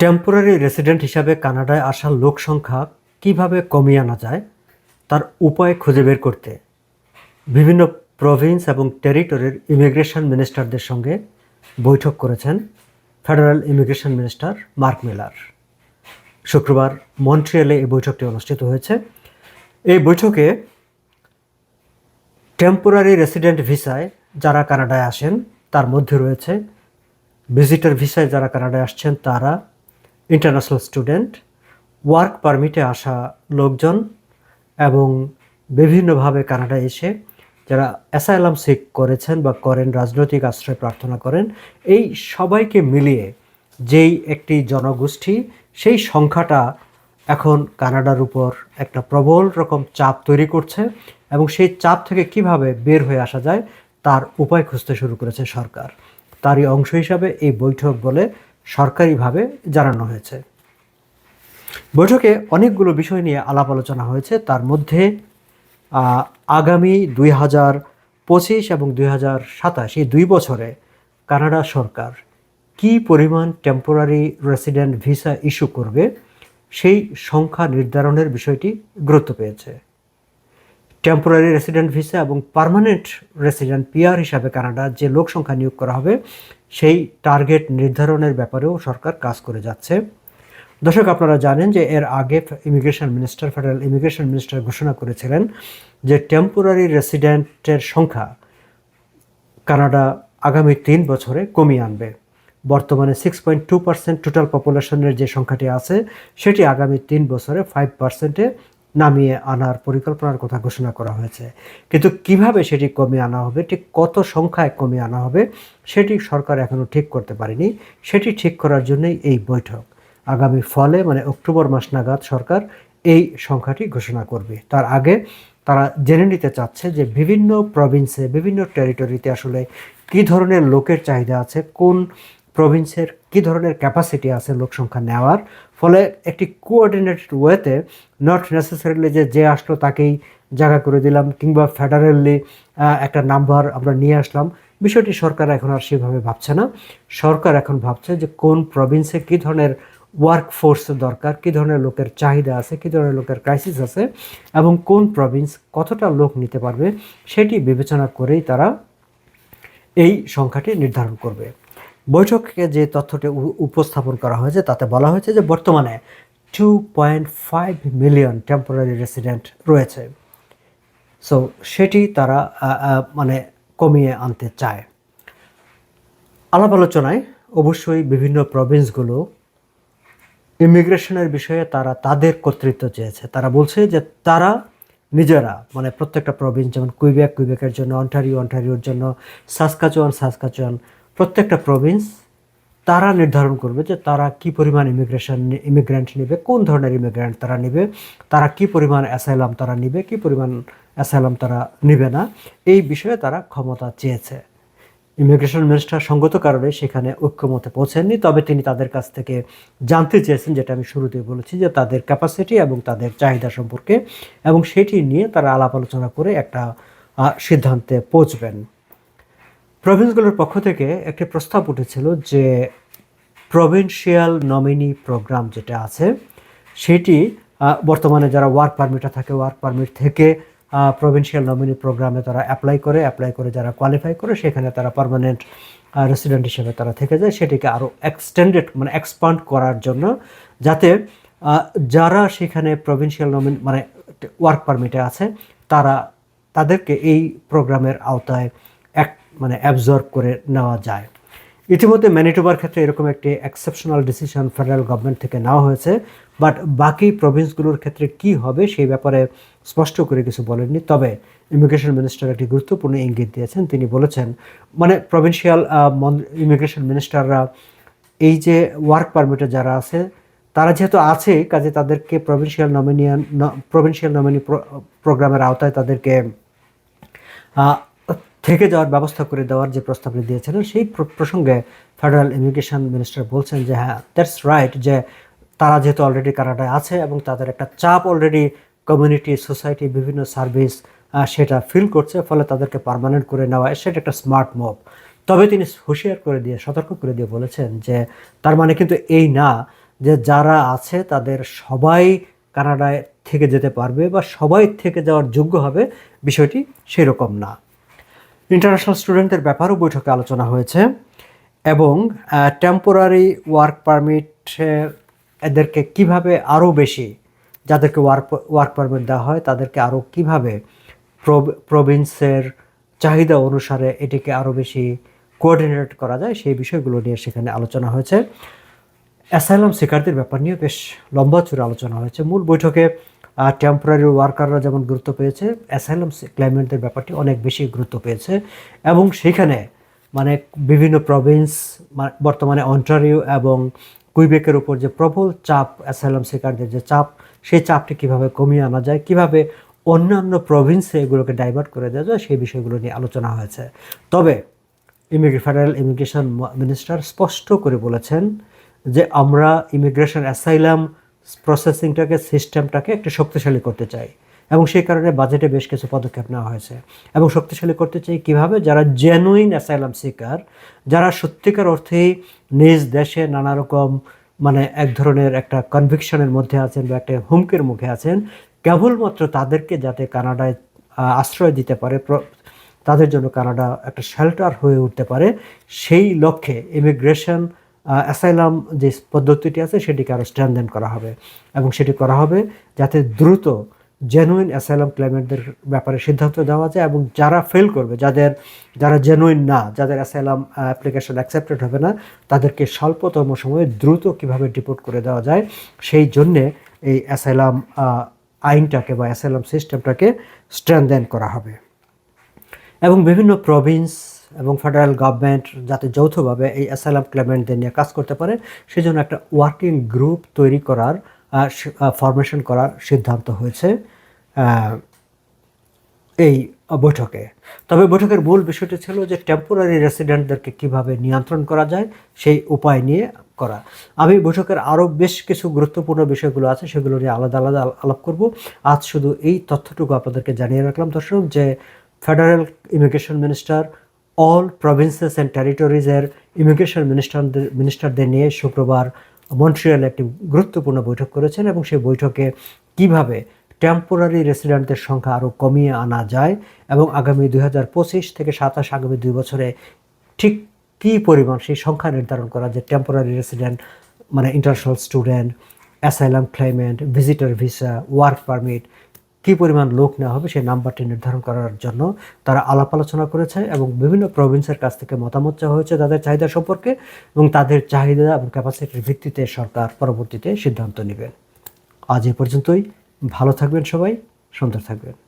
Temporary resident হিসাবে কানাডায় আসা লোক সংখ্যা কীভাবে কমিয়ে আনা যায়, তার উপায় খুঁজে বের করতে বিভিন্ন প্রভিন্স এবং টেরিটরির ইমিগ্রেশন মিনিস্টারদের সঙ্গে বৈঠক করেছেন federal immigration minister Mark Miller শুক্রবার মন্ট্রিয়ালে এই বৈঠকটি অনুষ্ঠিত হয়েছে। এই বৈঠকে টেম্পোরারি রেসিডেন্ট ভিসায় যারা কানাডায় আসেন, তার মধ্যে রয়েছে ভিজিটার ভিসায় যারা কানাডায় আসছেন, তারা ইন্টারন্যাশনাল স্টুডেন্ট ওয়ার্ক পারমিটে আসা লোকজন এবং বিভিন্নভাবে কানাডায় এসে যারা অ্যাসাইলাম সিক করেছেন বা করেন, রাজনৈতিক আশ্রয় প্রার্থনা করেন, এই সবাইকে মিলিয়ে যেই একটি জনগোষ্ঠী, সেই সংখ্যাটা এখন কানাডার উপর একটা প্রবল রকম চাপ তৈরি করছে এবং সেই চাপ থেকে কীভাবে বের হয়ে আসা যায়, তার উপায় খুঁজতে শুরু করেছে সরকার। তারই অংশ হিসাবে এই বৈঠক বলে সরকারিভাবে জানানো হয়েছে। বৈঠকে অনেকগুলো বিষয় নিয়ে আলাপ আলোচনা হয়েছে। তার মধ্যে আগামী দুই হাজার পঁচিশ এবং দুই হাজার সাতাশ, এই দুই বছরে কানাডা সরকার কি পরিমাণ টেম্পোরারি রেসিডেন্ট ভিসা ইস্যু করবে, সেই সংখ্যা নির্ধারণের বিষয়টি গুরুত্ব পেয়েছে। টেম্পোরারি রেসিডেন্ট ভিসা এবং পার্মানেন্ট রেসিডেন্ট পিআর হিসাবে কানাডা যে লোক সংখ্যা নিয়োগ করা হবে, সেই টার্গেট নির্ধারণের ব্যাপারেও সরকার কাজ করে যাচ্ছে। দর্শক, আপনারা জানেন যে এর আগে immigration minister federal immigration minister ঘোষণা করেছিলেন যে টেম্পোরারি রেসিডেন্টের সংখ্যা কানাডা আগামী তিন বছরে কমিয়ে আনবে। বর্তমানে six point two percent total পপুলেশনের যে সংখ্যাটি আছে, সেটি আগামী তিন বছরে ফাইভ পার্সেন্টে নামিয়ে আনার পরিকল্পনার কথা ঘোষণা করা হয়েছে। কিন্তু কীভাবে সেটি কমিয়ে আনা হবে, ঠিক কত সংখ্যায় কমিয়ে আনা হবে, সেটি সরকার এখনও ঠিক করতে পারেনি। সেটি ঠিক করার জন্যই এই বৈঠক। আগামী ফলে মানে অক্টোবর মাস নাগাদ সরকার এই সংখ্যাটি ঘোষণা করবে। তার আগে তারা জেনে নিতে চাচ্ছে যে বিভিন্ন প্রভিন্সে বিভিন্ন টেরিটরিতে আসলে কী ধরনের লোকের চাহিদা আছে, কোন প্রভিন্সের কী ধরনের ক্যাপাসিটি আছে লোক সংখ্যা নেওয়ার? ফলে একটি কোঅর্ডিনেটেড ওয়েতে নট নেসেসারিলি যে যে আসলো তাকেই জায়গা করে দিলাম, কিংবা ফেডারেলি একটা নাম্বার আমরা নিয়ে আসলাম। বিষয়টি সরকার এখন আর সেভাবে ভাবছে না। সরকার এখন ভাবছে যে কোন প্রভিন্সে কী ধরনের ওয়ার্ক ফোর্স দরকার, কী ধরনের লোকের চাহিদা আছে, কী ধরনের লোকের ক্রাইসিস আছে, এবং কোন প্রভিন্স কতটা লোক নিতে পারবে, সেটি বিবেচনা করেই তারা এই সংখ্যাটি নির্ধারণ করবে। বৈঠকে যে তথ্যটি উপস্থাপন করা হয়েছে, তাতে বলা হয়েছে যে বর্তমানে two point five million temporary resident রয়েছে। সো সেটি তারা মানে কমিয়ে আনতে চায়। আলাপ আলোচনায় অবশ্যই বিভিন্ন প্রভিন্সগুলো ইমিগ্রেশনের বিষয়ে তারা তাদের কর্তৃত্ব চেয়েছে। তারা বলছে যে তারা নিজেরা মানে প্রত্যেকটা প্রভিন্স যেমন কুইবেক কুইবেকের জন্য অন্টারিও অন্টারিওর জন্য সাসকাচুয়ান সাসকাচুয়ান প্রত্যেকটা প্রভিন্স তারা নির্ধারণ করবে যে তারা কি পরিমাণ ইমিগ্রেশন ইমিগ্রেন্ট নেবে, কোন ধরনের ইমিগ্রেন্ট তারা নেবে, তারা কি পরিমাণ অ্যাসাইলাম তারা নেবে, কি পরিমাণ অ্যাসাইলাম তারা নেবে না, এই বিষয়ে তারা ক্ষমতা চেয়েছে। ইমিগ্রেশন মিনিস্টার সঙ্গত কারণে সেখানে ঐক্যমতে পৌঁছেননি, তবে তিনি তাদের কাছ থেকে জানতে চেয়েছেন, যেটা আমি শুরুতে বলেছি, যে তাদের ক্যাপাসিটি এবং তাদের চাহিদা সম্পর্কে, এবং সেটি নিয়ে তারা আলাপ আলোচনা করে একটা সিদ্ধান্তে পৌঁছবেন। প্রভিন্সগুলোর পক্ষ থেকে একটি প্রস্তাব উঠেছিল যে প্রভিন্সিয়াল নমিনি প্রোগ্রাম যেটা আছে, সেটি বর্তমানে যারা ওয়ার্ক পারমিটে থাকে, ওয়ার্ক পারমিট থেকে প্রভিন্সিয়াল নমিনি প্রোগ্রামে তারা অ্যাপ্লাই করে অ্যাপ্লাই করে যারা কোয়ালিফাই করে, সেখানে তারা পারমানেন্ট রেসিডেন্ট হিসেবে তারা থেকে যায়। সেটিকে আরও এক্সটেন্ডেড মানে এক্সপান্ড করার জন্য যাতে যারা সেখানে প্রভিন্সিয়াল নমিনি মানে ওয়ার্ক পারমিটে আছে, তারা তাদেরকে এই প্রোগ্রামের আওতায় এক মানে অ্যাবজর্ব করে নেওয়া যায়। ইতিমধ্যে ম্যানিটোবার ক্ষেত্রে এরকম একটি এক্সেপশনাল ডিসিশন ফেডারেল গভর্নমেন্ট থেকে নেওয়া হয়েছে। বাট বাকি প্রভিন্সগুলোর ক্ষেত্রে কি হবে সেই ব্যাপারে স্পষ্ট করে কিছু বলেননি। তবে ইমিগ্রেশন মিনিস্টার একটি গুরুত্বপূর্ণ ইঙ্গিত দিয়েছেন। তিনি বলেছেন মানে প্রভিন্সিয়াল ইমিগ্রেশন মিনিস্টাররা এই যে ওয়ার্ক পারমিটে যারা আছে, তারা যেহেতু আছে, কাজে তাদেরকে প্রভিন্সিয়াল নমিনিয়ান প্রভিন্সিয়াল নমিনি প্রোগ্রামের আওতায় তাদেরকে থেকে যাওয়ার ব্যবস্থা করে দেওয়ার যে প্রস্তাবটি দিয়েছিলেন, সেই প্রসঙ্গে ফেডারেল ইমিগ্রেশন মিনিস্টার বলছেন যে হ্যাঁ দ্যাটস রাইট যে তারা যেহেতু অলরেডি কানাডায় আছে এবং তাদের একটা চাপ অলরেডি কমিউনিটি সোসাইটি বিভিন্ন সার্ভিস সেটা ফিল করছে, ফলে তাদেরকে পার্মানেন্ট করে নেওয়া সেটা একটা স্মার্ট মুভ তবে তিনি হুঁশিয়ার করে দিয়ে, সতর্ক করে দিয়ে বলেছেন যে, তার মানে কিন্তু এই না যে যারা আছে তাদের সবাই কানাডায় থেকে যেতে পারবে বা সবাই থেকে যাওয়ার যোগ্য হবে, বিষয়টি সেরকম না। ইন্টারন্যাশনাল স্টুডেন্টদের ব্যাপারেও বৈঠকে আলোচনা হয়েছে এবং টেম্পোরারি ওয়ার্ক পারমিট এদেরকে কীভাবে আরও বেশি, যাদেরকে ওয়ার্ক ওয়ার্ক পারমিট দেওয়া হয়, তাদেরকে আরও কীভাবে প্রভিন্সের চাহিদা অনুসারে এটিকে আরও বেশি কোঅর্ডিনেট করা যায়, সেই বিষয়গুলো নিয়ে সেখানে আলোচনা হয়েছে। অ্যাসাইলাম শিকারদের ব্যাপার নিয়ে বেশ লম্বা চূড়ে আলোচনা হয়েছে। মূল বৈঠকে টেম্পোরারি ওয়ার্কাররা যেমন গুরুত্ব পেয়েছে অ্যাসাইলাম ক্লাইমেটদের ব্যাপারটি অনেক বেশি গুরুত্ব পেয়েছে। এবং সেখানে মানে বিভিন্ন প্রভিন্স বর্তমানে অন্টারিও এবং কুইবেকের উপর যে প্রবল চাপ অ্যাসাইলাম শিকারদের যে চাপ, সেই চাপটি কীভাবে কমিয়ে আনা যায়, কীভাবে অন্যান্য প্রভিন্সে এগুলোকে ডাইভার্ট করে দেওয়া যায়, সেই বিষয়গুলো নিয়ে আলোচনা হয়েছে। তবে ইমিগ্রে ফেডারেল ইমিগ্রেশন মিনিস্টার স্পষ্ট করে বলেছেন যে আমরা ইমিগ্রেশন অ্যাসাইলাম প্রসেসিংটাকে সিস্টেমটাকে একটু শক্তিশালী করতে চাই। এবং সেই কারণে বাজেটে বেশ কিছু পদক্ষেপ নেওয়া হয়েছে। এবং শক্তিশালী করতে চাই কীভাবে? যারা জেনুইন অ্যাসাইলাম সিকার যারা সত্যিকার অর্থেই নিজ দেশে নানা রকম মানে এক ধরনের একটা কনভিকশনের মধ্যে আছেন বা একটা হুমকির মুখে আছেন, কেবলমাত্র তাদেরকে যাতে কানাডায় আশ্রয় দিতে পারে তাদের জন্য কানাডা একটা শেল্টার হয়ে উঠতে পারে, সেই লক্ষ্যে ইমিগ্রেশন অ্যাসাইলাম যে পদ্ধতিটি আছে সেটিকে আরও স্ট্যান্ডেন করা হবে। এবং সেটি করা হবে যাতে দ্রুত জেনুইন অ্যাসাইলাম ক্লাইমেটদের ব্যাপারে সিদ্ধান্ত দেওয়া যায় এবং যারা ফেল করবে, যাদের, যারা জেনুইন না, যাদের অ্যাসাইলাম অ্যাপ্লিকেশন অ্যাকসেপ্টেড হবে না, তাদেরকে স্বল্পতম সময়ে দ্রুত কীভাবে ডিপোর্ট করে দেওয়া যায়, সেই জন্যে এই অ্যাসাইলাম আইনটাকে বা অ্যাসাইলাম সিস্টেমটাকে স্ট্রেনদেন করা হবে। এবং বিভিন্ন প্রভিন্স এবং ফেডারেল গভর্নমেন্ট যাতে যৌথভাবে এই অ্যাসাইলাম ক্লেমেন্টদের নিয়ে কাজ করতে পারে, সেজন্য একটা ওয়ার্কিং গ্রুপ তৈরি করার ফরমেশন করার সিদ্ধান্ত হয়েছে এই বৈঠকে। তবে বৈঠকের মূল বিষয়টি ছিল যে টেম্পোরারি রেসিডেন্টদেরকে কীভাবে নিয়ন্ত্রণ করা যায়, সেই উপায় নিয়ে করা। আমি বৈঠকের আরও বেশ কিছু গুরুত্বপূর্ণ বিষয়গুলো আছে, সেগুলো নিয়ে আলাদা আলাদা আলাপ করব। আজ শুধু এই তথ্যটুকু আপনাদেরকে জানিয়ে রাখলাম। দর্শক, যে federal immigration minister all provinces and টেরিটরিজের immigration মিনিস্টারদের মিনিস্টারদের নিয়ে শুক্রবার মন্ট্রিয়ালে একটি গুরুত্বপূর্ণ বৈঠক করেছেন এবং সেই বৈঠকে কীভাবে টেম্পোরারি রেসিডেন্টদের সংখ্যা আরও কমিয়ে আনা যায় এবং আগামী দু হাজার পঁচিশ থেকে সাতাশ আগামী দুই বছরে ঠিক কী পরিমাণ সেই সংখ্যা নির্ধারণ করা যে টেম্পোরারি রেসিডেন্ট মানে international student asylum claimant visitor visa work permit কী পরিমাণ লোক নেওয়া হবে সেই নাম্বারটি নির্ধারণ করার জন্য তারা আলাপ আলোচনা করেছে এবং বিভিন্ন প্রভিন্সের কাছ থেকে মতামত চাওয়া হয়েছে তাদের চাহিদা সম্পর্কে এবং তাদের চাহিদা এবং ক্যাপাসিটির ভিত্তিতে সরকার পরবর্তীতে সিদ্ধান্ত নেবেন আজ এ পর্যন্তই। ভালো থাকবেন সবাই, সুন্দর থাকবেন।